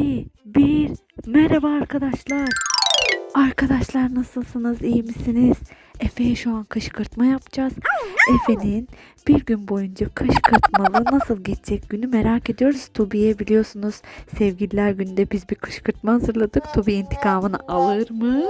2, 1. Merhaba arkadaşlar. Arkadaşlar nasılsınız? İyi misiniz? Efe'ye şu an kışkırtma yapacağız. Efe'nin bir gün boyunca kışkırtmalı nasıl geçecek günü merak ediyoruz. Tobi'ye biliyorsunuz sevgililer günde biz bir kışkırtma hazırladık. Tobi intikamını alır mı?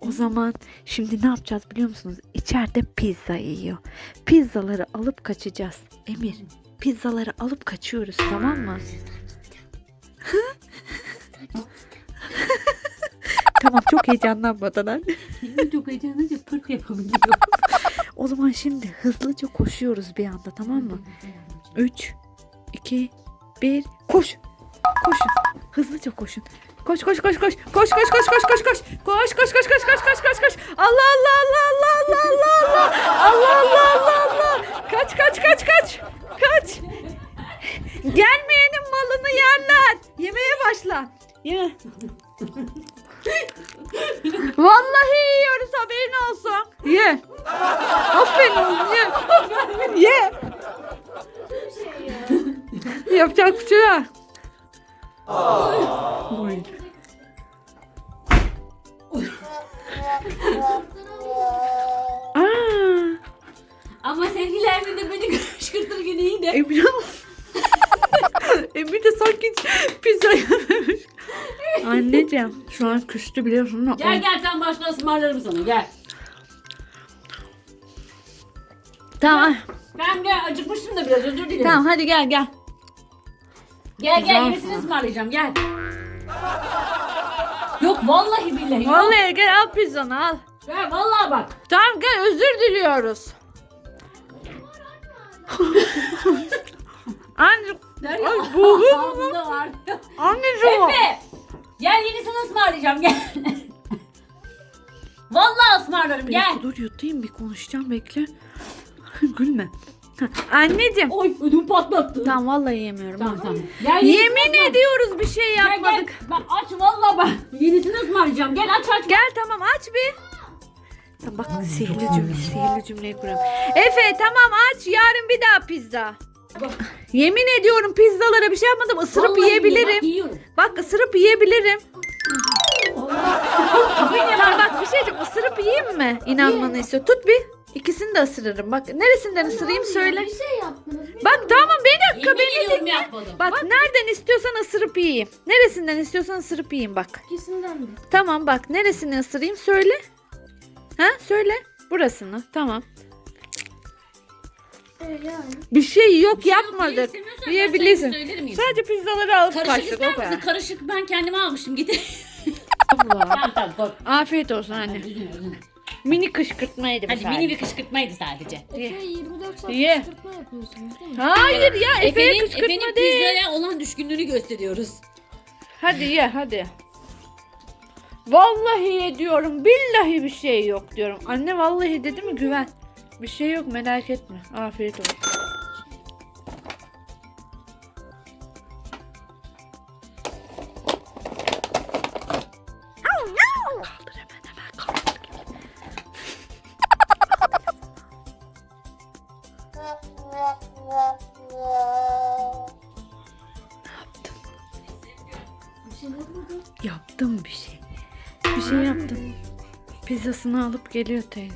O zaman şimdi ne yapacağız biliyor musunuz? İçeride pizza yiyor. Pizzaları alıp kaçacağız. Emir, pizzaları alıp kaçıyoruz tamam mı? tamam çok heyecanlanmadan anne. Çok heyecanlanınca pırt yapabiliyor. O zaman şimdi hızlıca koşuyoruz bir anda tamam mı? 3, 2, 1, koş. Koşun. Hızlıca koşun. Koş koş koş koş. Koş koş koş koş koş koş. Koş koş koş koş koş koş koş koş. Allah Allah Allah Oy. Aa, Ama sevgiler günde beni kışkırtırken iyi de. Emine Emine de sanki hiç pizza yememiş. Anneciğim şu an küstü biliyorsun. ama Gel gel sen başla ısmarlarım sana gel. Tamam. Ben de acıkmıştım da biraz özür dilerim. Tamam hadi gel gel. Gel Güzel gel yenisini ısmarlayacağım gel. Yok vallahi billahi yok. Vallahi gel al pizzanı al. Gel vallahi bak. Tamam gel özür diliyoruz. Anne, Derya. Ay, boğuldum Ağzında var. anneciğim. Efe. Gel yenisini ısmarlayacağım gel. vallahi ısmarlarım gel. dur yutayım bir konuşacağım bekle. Gülme. Anneciğim. Oy ödümü patlattı. Tamam vallahi yemiyorum. Tamam tamam. Gel yenisini Yemin ısmar- ediyoruz bir şey Gel yapmadık. gel. Bak aç vallahi bak. Yenisini ısmarlayacağım. Gel aç aç. Gel tamam aç bir. Tamam bak sihirli cümle, sihirli cümleyi kuruyorum. Efe tamam aç yarın bir daha pizza. Bak. Yemin ediyorum pizzalara bir şey yapmadım ısırıp Vallahi Bak, yiyebilirim. yiyorum. Bak ısırıp yiyebilirim. Tamam bak bir şey diyeceğim ısırıp yiyeyim mi? İnanmanı istiyor. Tut bir. İkisini de ısırırım. Bak neresinden ısırayım söyle. Bir şey yaptınız. Bak tamam bir dakika Yemin beni ediyorum dinle. yapmadım. Bak nereden istiyorsan ısırıp yiyeyim. Neresinden istiyorsan ısırıp yiyeyim bak. İkisinden mi? Tamam bak neresini ısırayım söyle. Ha söyle. Burasını tamam. Ee, yani. Bir şey yok Bir şey yok, yapmadık. yiyebilirsin. Ben Yiyebilirsin. sana söylerim yiyin. Sadece pizzaları alıp Karışık kaçtık ister o kadar. misin? Karışık ben kendime almıştım. Git. Allah. tamam tamam. Afiyet olsun anne. Üzülme, üzülme. Mini kışkırtmaydı bu Hadi sadece. mini bir kışkırtmaydı sadece. Efe 24 saat Ye. kışkırtma yapıyorsunuz değil mi? Hayır ya Efe'ye Efe'nin, kışkırtma Efe'nin değil. pizzaya olan düşkünlüğünü gösteriyoruz. Hadi ye hadi. Vallahi ye diyorum. Billahi bir şey yok diyorum. Anne vallahi dedi mi güven. Bir şey yok merak etme. Afiyet olsun. Pizzasını alıp geliyor teyze.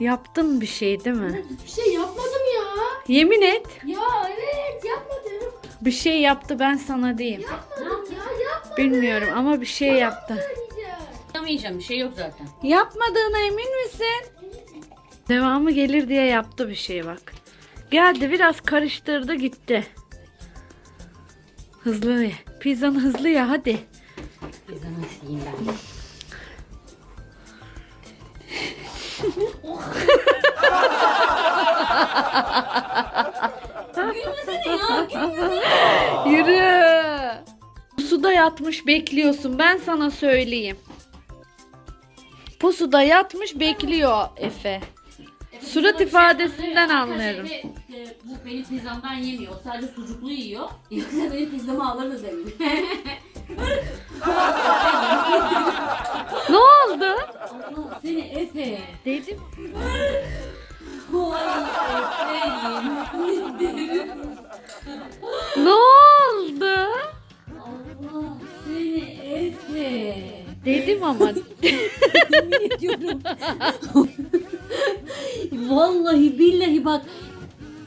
Yaptım bir şey değil mi? Bir şey yapmadım ya. Yemin et. Ya evet yapmadım. Bir şey yaptı ben sana diyeyim. Yapmadım ya yapmadım. Bilmiyorum ama bir şey yaptı. Yapamayacağım bir şey yok zaten. Yapmadığına emin misin? Devamı gelir diye yaptı bir şey bak. Geldi biraz karıştırdı gitti. Hızlı ye. Pizzanı hızlı ya hadi. Pizza nasıl yiyeyim ben? Gülmesene ya. gülmesene. Yürü. Pusuda yatmış bekliyorsun ben sana söyleyeyim. Pusuda yatmış bekliyor Efe. Surat ifadesinden anlıyorum. Efe, e, bu benim pizzamdan yemiyor. Sadece sucuklu yiyor. Yoksa benim pizzamı alırdı demin. Seni Efe. Dedim. Ay ne oldu? Allah seni Efe. Dedim ama. Vallahi billahi bak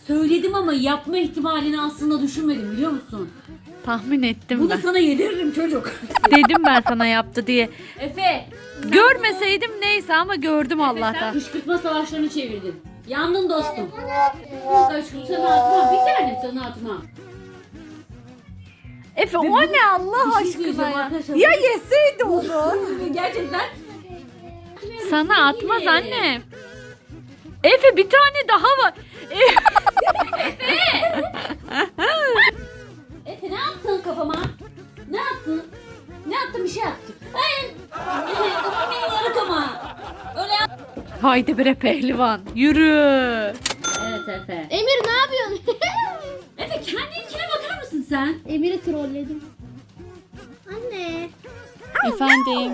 söyledim ama yapma ihtimalini aslında düşünmedim biliyor musun? Tahmin ettim Bunu ben. sana yediririm çocuk. Dedim ben sana yaptı diye. Efe. Görmeseydim neyse ama gördüm Sen Allah'tan. kışkırtma savaşlarını çevirdin. Yandın dostum. Aşkım sana atmam. Bir tanem sana atmam. Efe Ve o ne Allah Bir şey aşkına söyleyeceğim ya. arkadaşlar. Ya yeseydi onu. Gerçekten. Sana atmaz anne. Efe bir tane daha var. Efe ne yaptın kafama? Ne yaptın? Ne yaptın bir şey yaptın. Hayır. Kafam benim yarık ama. Öyle yap. Haydi bre pehlivan yürü. Evet Efe. Emir ne yapıyorsun? Efe kendininkine bakar mısın sen? Emir'i trolledim. Anne. Efendim.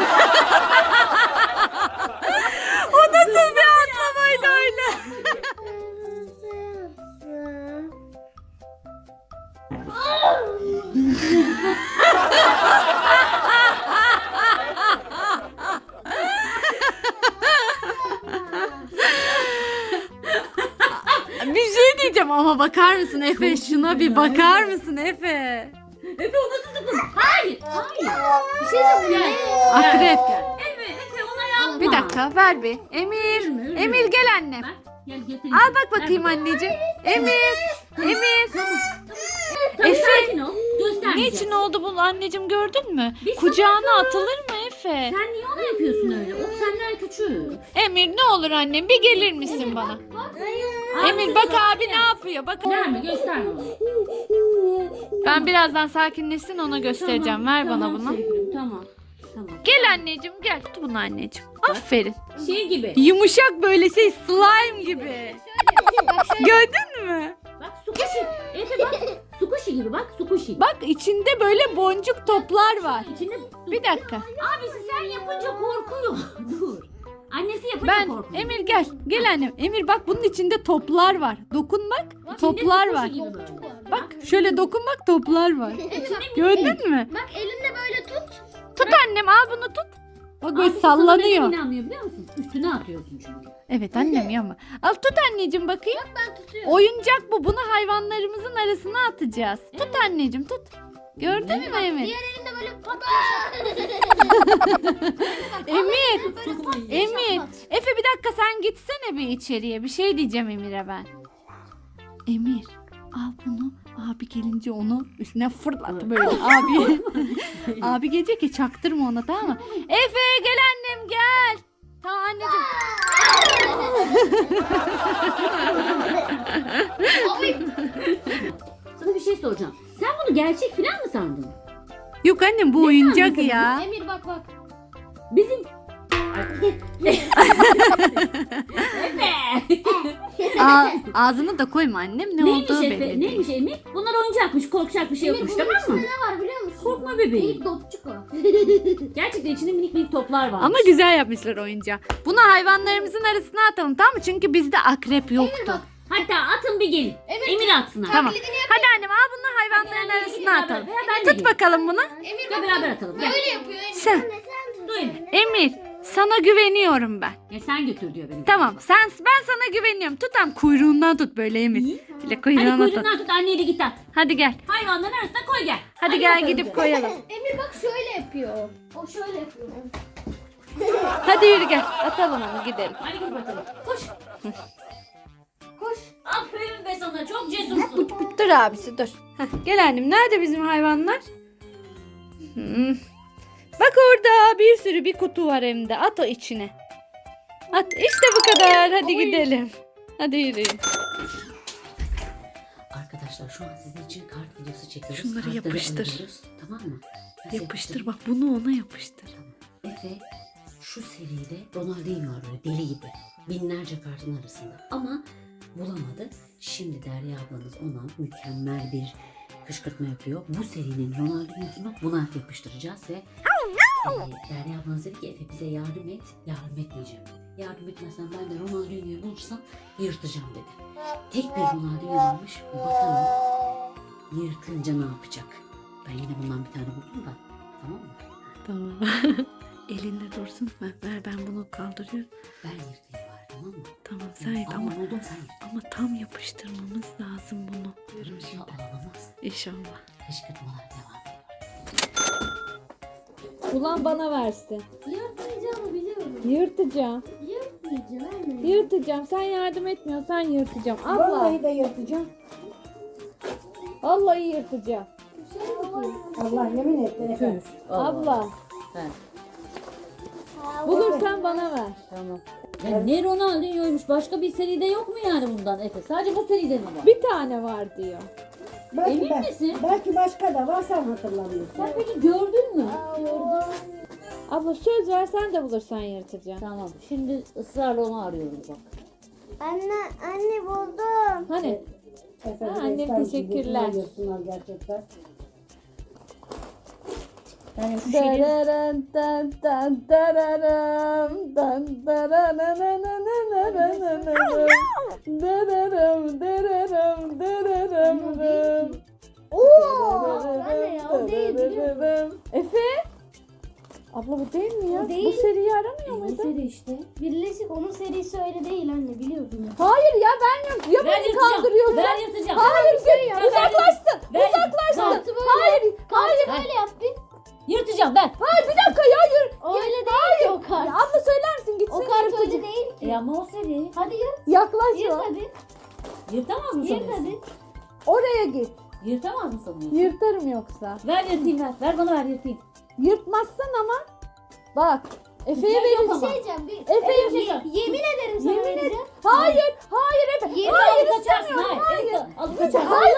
diyeceğim ama bakar mısın Efe? Şuna bir bakar mısın Efe? Efe o nasıl zıplın? Hayır. Hayır. Bir şey söyleyeyim. Akrep. Efe Efe ona yapma. Bir dakika ver bir. Emir. Emir gel annem. Ver, Gel getir. Al bak bakayım anneciğim. Emir. Emir. Efe. sakin ol. Göstermeyeceğiz. Niçin oldu bu anneciğim gördün mü? Bir Kucağına atılır mı Efe? Sen niye ona yapıyorsun öyle? O senden küçük. Emir ne olur annem bir gelir misin bana? Emir bak abi ne yapıyor? Bak. Verme gösterme onu. Ben birazdan sakinleşsin ona göstereceğim. Ver bana tamam bunu. sevgilim, Tamam. Tamam. Gel anneciğim gel. Tut bunu anneciğim. Aferin. Şey gibi. Yumuşak böyle şey slime gibi. Gördün mü? Bak sukuşi. Efe bak. Sukuşi gibi bak sukuşi. Bak içinde böyle boncuk toplar var. İçinde Bir dakika. abisi sen yapınca korkuyor. Dur. Annesi yapınca Ben korkuyor. Emir gel. Gel annem. Emir bak bunun içinde toplar var. Dokun bak. Toplar var. Bak şöyle dokun bak toplar var. Gördün mü? Bak elinde böyle tut. Tut annem al bunu tut. Bak böyle sallanıyor. inanmıyor biliyor musun? Üstüne atıyorsun çünkü. Evet annem yapma. Al tut anneciğim bakayım. Ben tutuyorum. Oyuncak bu. Bunu hayvanlarımızın arasına atacağız. Tut anneciğim tut. Gördün mü Emir? Diğer elinde böyle. Emir. Emir. Efe bir dakika sen gitsene bir içeriye. Bir şey diyeceğim Emir'e ben. Emir al bunu. Abi gelince onu üstüne fırlat böyle abi. abi gelecek ya çaktırma ona tamam mı? Efe gel annem gel. Tamam anneciğim. Sana bir şey soracağım. Sen bunu gerçek falan mı sandın? Yok annem bu Ne oyuncak ya. Emir bak bak. Bizim... Aa, ağzını da koyma annem ne Neymiş olduğu Efe? belli değil. Neymiş Emir? Bunlar oyuncakmış, korkacak bir şey Emir yokmuş bunun tamam içinde mı? ne var biliyor musun? Korkma bebeğim. Minik topçuk o. Gerçekten içinde minik minik toplar var. Ama güzel yapmışlar oyuncağı. Bunu hayvanlarımızın arasına atalım tamam mı? Çünkü bizde akrep yoktu. bak. Hatta atın bir gelin. Emir, Emir atsın abi. Tamam. Hadi annem al bunu hayvanların arasına Beraber- atalım. Ben de Tut bakalım bunu. Emir Gel bak. beraber atalım. Gel. Böyle yapıyor Emir. Sen. Dur Emir. Emir sana güveniyorum ben. Ya sen götür diyor benim. Tamam sen ben sana güveniyorum. Tutam kuyruğundan tut böyle Emir. İyi. Böyle Hadi kuyruğuna tut. kuyruğundan tut anneyle git at. Hadi gel. Hayvanların arasına koy gel. Hadi gel bakalım. gidip koyalım. Emir bak şöyle yapıyor. O şöyle yapıyor. Hadi yürü gel. Atalım onu gidelim. Hadi git bakalım. Koş. Koş. Aferin be sana çok cesursun. Dur abisi dur. Heh, gel annem. Nerede bizim hayvanlar? Hmm. Bak orada bir sürü bir kutu var hem de. At o içine. At. İşte bu kadar. Hadi Oy. gidelim. Hadi yürüyün. Arkadaşlar şu an sizin için kart videosu çekiyoruz. Şunları Kartları yapıştır. alıyoruz, Tamam mı? Nasıl Yapıştır bak bunu ona yapıştır. Efe şu seride Ronaldinho var böyle deli gibi. Binlerce kartın arasında. Ama bulamadı. Şimdi Derya ablanız ona mükemmel bir kışkırtma yapıyor. Bu serinin Ronaldinho'sunu buna yapıştıracağız ve e, Derya ablanız dedi ki Efe bize yardım et. Yardım etmeyeceğim. Yardım etmezsen ben de Ronaldinho'yu bulursam yırtacağım dedi. Tek bir Ronaldinho varmış. Bakalım yırtınca ne yapacak? Ben yine bundan bir tane buldum da. Tamam mı? Tamam. Elinde dursun. Ver ben bunu kaldırıyorum. Ben yırtayım tamam mı? Tamam sen yap Ama ama, buldum sen ama tam yapıştırmamız lazım bunu. Diyorum şimdi. İnşallah alamaz. İnşallah. Kışkırtmalar devam ediyor. Ulan bana versin. Yırtmayacağımı biliyorum. Yırtacağım. Yırtmayacağım anne. Yırtacağım. Sen yardım etmiyorsan yırtacağım. Abla. Vallahi de yırtacağım. Vallahi yırtacağım. Allah yemin etti efendim. Abla. He. Bulursan bana ver. Tamam. Ya ne Ronaldinho'ymuş başka bir seride yok mu yani bundan Efe? Sadece bu seride mi var? Bir tane var diyor. Belki, Emin ben- misin? belki başka da var sen hatırlamıyorsun. Sen peki gördün mü? Abla söz ver sen de bulursan yırtacağım. Tamam. Şimdi ısrarla onu arıyoruz bak. Anne, anne buldum. Hani? Efendim, Ha, annem teşekkürler. gerçekten. Biliyor musun? Dararam. Efe? Abla bu değil mi ya? O değil. Bu seriyi aramıyor Bu muydun? seri işte. Birleşik onun serisi öyle değil anne biliyordum. Hayır ya ben yok. Ya Ver beni yırtacağım. kandırıyorsun. Ver yırtacağım. Hayır gör. Ver, Uzaklaştın. ver. Uzaklaştın. Yırtacağım ben. Hayır bir dakika ya yürü. Öyle değil ki o kart. Ya abla söyler misin gitsin O kart öyle değil ki. E ama o seri. Hadi yırt. Yaklaş Yırt ya. hadi. Yırtamaz mı Yırt sanıyorsun? hadi. Oraya git. Yırtamaz mı sanıyorsun? Yırtarım yoksa. Ver yırtayım ver. Ver bana ver yırtayım. Yırtmazsan ama bak Efe'ye Yok verirsin. Bir şey diyeceğim. Bir, Efe bir yırtacağım. şey, yemin ederim sana Yemin vereceğim. Hayır, hayır Efe. Yemin hayır Alıp kaçarsın. istemiyorum. Hayır. Hayır. Hayır. Alıp kaçarsın. Hayır,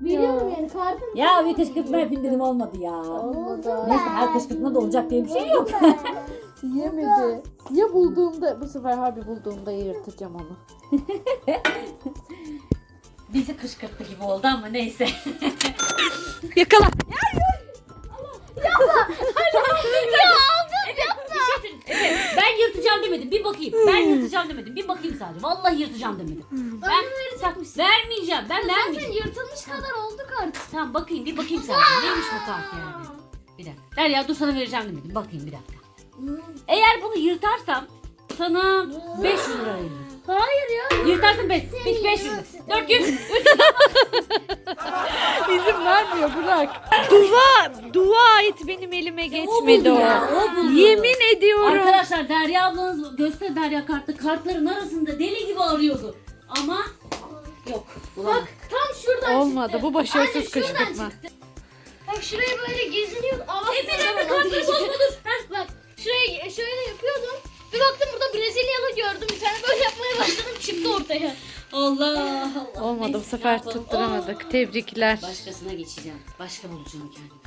Biliyorum yani kartın. Ya bir kışkırtma yapayım dedim olmadı ya. Buldum Neyse her kışkırtma da olacak diye bir şey yok. Yemedi. Ya bulduğumda bu sefer harbi bulduğumda yırtacağım onu. Bizi kışkırttı gibi oldu ama neyse. Yakala. Evet, ben yırtacağım demedim. Bir bakayım. Ben yırtacağım demedim. Bir bakayım sadece. Vallahi yırtacağım demedim. Ben vermeyeceğim. Ben Zaten vermeyeceğim. yırtılmış kadar oldu kart. Tamam bakayım. Bir bakayım sadece. Neymiş bu kart yani? Bir dakika. Derya dur sana vereceğim demedim. Bakayım bir dakika. Eğer bunu yırtarsam sana 500 lira veririm. Hayır ya. Yırtarsın 5, 500 lira. 400, 300 İzin vermiyor bırak. Dua, dua et benim elime geçmedi o. ya, o buldu. Yemin ediyorum. Arkadaşlar Derya ablanız göster Derya kartı kartların arasında deli gibi arıyordu. Ama yok. Bulamadım. Tam şuradan Olmadı çıktı. bu başarısız Aynen şuradan kışkırtma. çıktı. Bak şurayı böyle geziniyordu. Aa, Efe Efe kartları bozma dur. Bak şurayı şöyle yapıyordum. Bir baktım burada Brezilyalı gördüm. Bir tane böyle yapmaya başladım çıktı ortaya. Allah Allah. Olmadı bu Neyse, ne sefer yapalım? tutturamadık. Tebrikler. Başkasına geçeceğim. Başka bulacağım kendime.